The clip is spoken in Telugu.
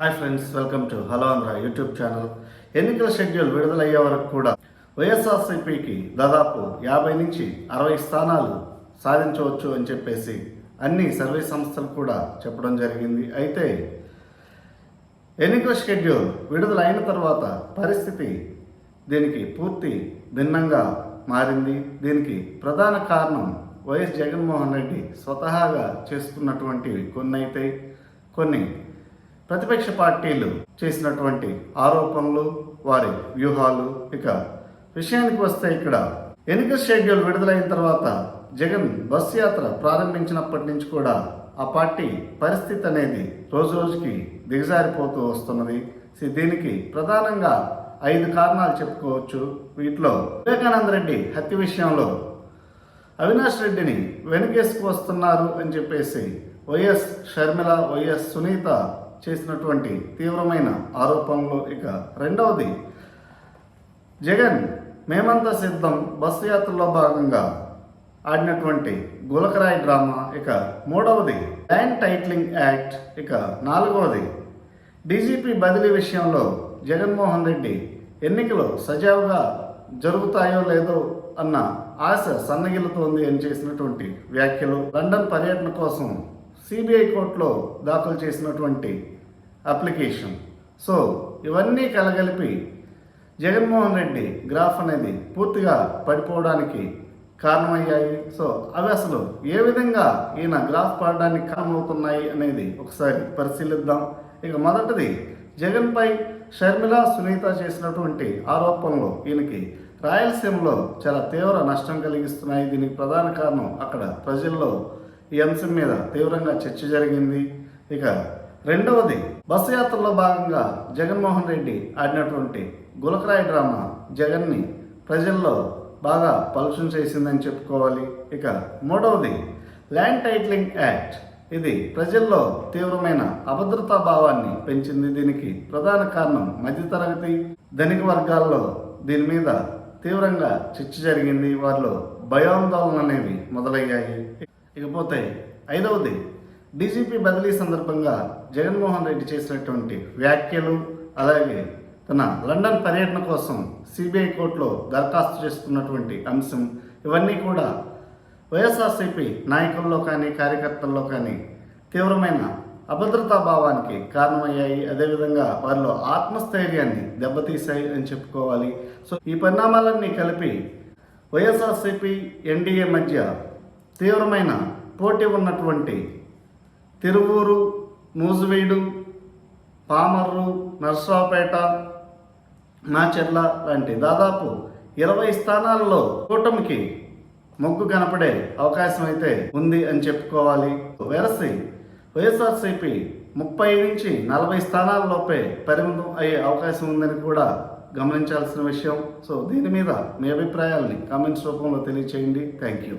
Hi friends welcome to hello Andhra YouTube channel ఎన్నికల షెడ్యూల్ విడుదలయ్యే వరకు కూడా వైఎస్ఆర్సీపీకి దాదాపు యాభై నుంచి అరవై స్థానాలు సాధించవచ్చు అని చెప్పేసి అన్ని సర్వే సంస్థలు కూడా చెప్పడం జరిగింది. అయితే ఎన్నికల షెడ్యూల్ విడుదలైన తర్వాత పరిస్థితి దీనికి పూర్తి భిన్నంగా మారింది. దీనికి ప్రధాన కారణం వైఎస్ జగన్మోహన్ రెడ్డి స్వతహాగా చేసుకున్నటువంటివి కొన్ని అయితే కొన్ని ప్రతిపక్ష పార్టీలు చేసినటువంటి ఆరోపణలు వారి వ్యూహాలు ఇక విషయానికి వస్తే ఇక్కడ ఎన్నికల షెడ్యూల్ విడుదలైన తర్వాత జగన్ బస్ యాత్ర ప్రారంభించినప్పటి నుంచి కూడా ఆ పార్టీ పరిస్థితి అనేది రోజు రోజుకి దిగజారిపోతూ వస్తున్నది. దీనికి ప్రధానంగా ఐదు కారణాలు చెప్పుకోవచ్చు. వీటిలో వివేకానంద రెడ్డి హత్య విషయంలో అవినాష్ రెడ్డిని వెనుకేసుకు వస్తున్నారు అని చెప్పేసి వైఎస్ షర్మిల వైఎస్ సునీత చేసినటువంటి తీవ్రమైన ఆరోపణలు. ఇక రెండవది జగన్ మేమంతా సిద్ధం బస్సు యాత్రలో భాగంగా ఆడినటువంటి గులకరాయ్ డ్రామా. ఇక మూడవది ల్యాండ్ టైటిలింగ్ యాక్ట్. ఇక నాలుగవది డీజీపీ బదిలీ విషయంలో జగన్మోహన్ రెడ్డి ఎన్నికలు సజావుగా జరుగుతాయో లేదో అన్న ఆశ సన్నగిల్లుతోంది అని చేసినటువంటి వ్యాఖ్యలు. లండన్ పర్యటన కోసం సిబిఐ కోర్టులో దాఖలు చేసినటువంటి అప్లికేషన్. సో ఇవన్నీ కలగలిపి జగన్మోహన్ రెడ్డి గ్రాఫ్ అనేది పూర్తిగా పడిపోవడానికి కారణమయ్యాయి. సో అవి అసలు ఏ విధంగా ఈయన గ్రాఫ్ పడడానికి కారణమవుతున్నాయి అనేది ఒకసారి పరిశీలిద్దాం. ఇక మొదటిది జగన్పై షర్మిల సునీత చేసినటువంటి ఆరోపణలు ఈయనకి రాయలసీమలో చాలా తీవ్ర నష్టం కలిగిస్తున్నాయి. దీనికి ప్రధాన కారణం అక్కడ ప్రజల్లో ఈ అంశం మీద తీవ్రంగా చర్చ జరిగింది. ఇక రెండవది బస్సు యాత్రలో భాగంగా జగన్మోహన్ రెడ్డి ఆడినటువంటి గులకరాయి డ్రామా జగన్ని ప్రజల్లో బాగా పలుచం చేసిందని చెప్పుకోవాలి. ఇక మూడవది ల్యాండ్ టైటిలింగ్ యాక్ట్. ఇది ప్రజల్లో తీవ్రమైన అభద్రతా భావాన్ని పెంచింది. దీనికి ప్రధాన కారణం మధ్యతరగతి ధనిక వర్గాల్లో దీని మీద తీవ్రంగా చర్చ జరిగింది. వారిలో భయాందోళన అనేవి మొదలయ్యాయి. ఇకపోతే ఐదవది డీజీపీ బదిలీ సందర్భంగా జగన్మోహన్ రెడ్డి చేసినటువంటి వ్యాఖ్యలు అలాగే తన లండన్ పర్యటన కోసం సిబిఐ కోర్టులో దరఖాస్తు చేసుకున్నటువంటి అంశం ఇవన్నీ కూడా వైఎస్ఆర్సీపీ నాయకుల్లో కానీ కార్యకర్తల్లో కానీ తీవ్రమైన అభద్రతా భావానికి కారణమయ్యాయి. అదేవిధంగా వారిలో ఆత్మస్థైర్యాన్ని దెబ్బతీశాయి అని చెప్పుకోవాలి. సో ఈ పరిణామాలన్నీ కలిపి వైఎస్ఆర్సీపీ ఎన్డీఏ మధ్య తీవ్రమైన పోటీ ఉన్నటువంటి తిరువూరు నూజువీడు పామర్రు నర్సరావుపేట నాచెర్ల లాంటి దాదాపు ఇరవై స్థానాల్లో కూటమికి మొగ్గు కనపడే అవకాశం అయితే ఉంది అని చెప్పుకోవాలి. వెరసి వైఎస్ఆర్సీపీ ముప్పై నుంచి నలభై స్థానాల్లోపే పరిమితం అయ్యే అవకాశం ఉందని కూడా గమనించాల్సిన విషయం. సో దీని మీద మీ అభిప్రాయాల్ని కామెంట్స్ రూపంలో తెలియచేయండి. Thank you